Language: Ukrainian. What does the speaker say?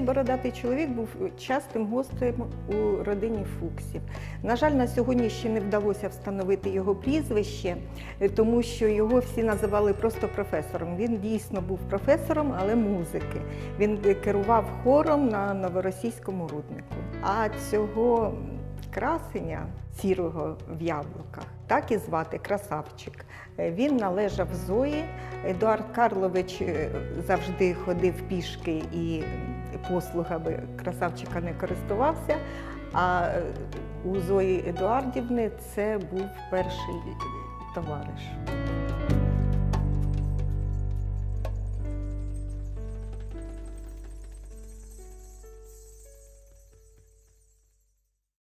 бородатий чоловік був частим гостем у родині Фуксів. На жаль, на сьогодні ще не вдалося встановити його прізвище, е, тому що його всі називали просто професором. Він дійсно був професором, але музики. Він е, керував хором на новоросійському руднику. А цього красення сірого в яблуках, так і звати красавчик. Е, Він належав Зої. Едуард Карлович завжди ходив пішки і послугами красавчика не користувався. А е, у Зої Едуардівни це був перший товариш.